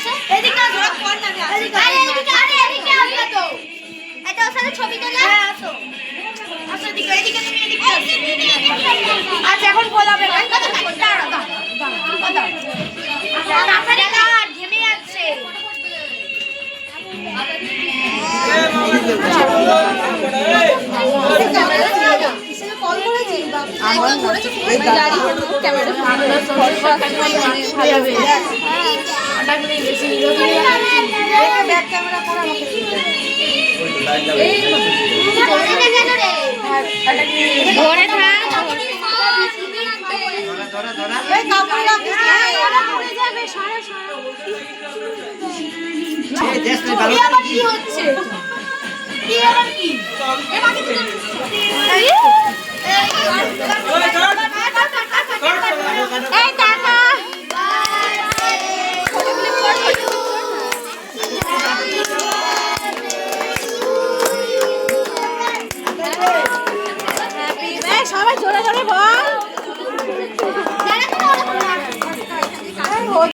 আসে এদিকে আসো আরে এদিকে আরে এদিকে আসো তো এটা ওর সাথে ছবি তোলা হ্যাঁ আসো আসো এদিকে এদিকে তুমি এদিকে আচ্ছা এখন গোলাপের গাছ দাঁড়াও দাঁড়াও দাঁড়াও তাড়াতাড়ি কাট ঘেমে যাচ্ছে আমার ক্যামেরা ভালো ধরে থাক এ আবার কি হচ্ছে? এ আবার কি? এ বাকি 快出来小媒婆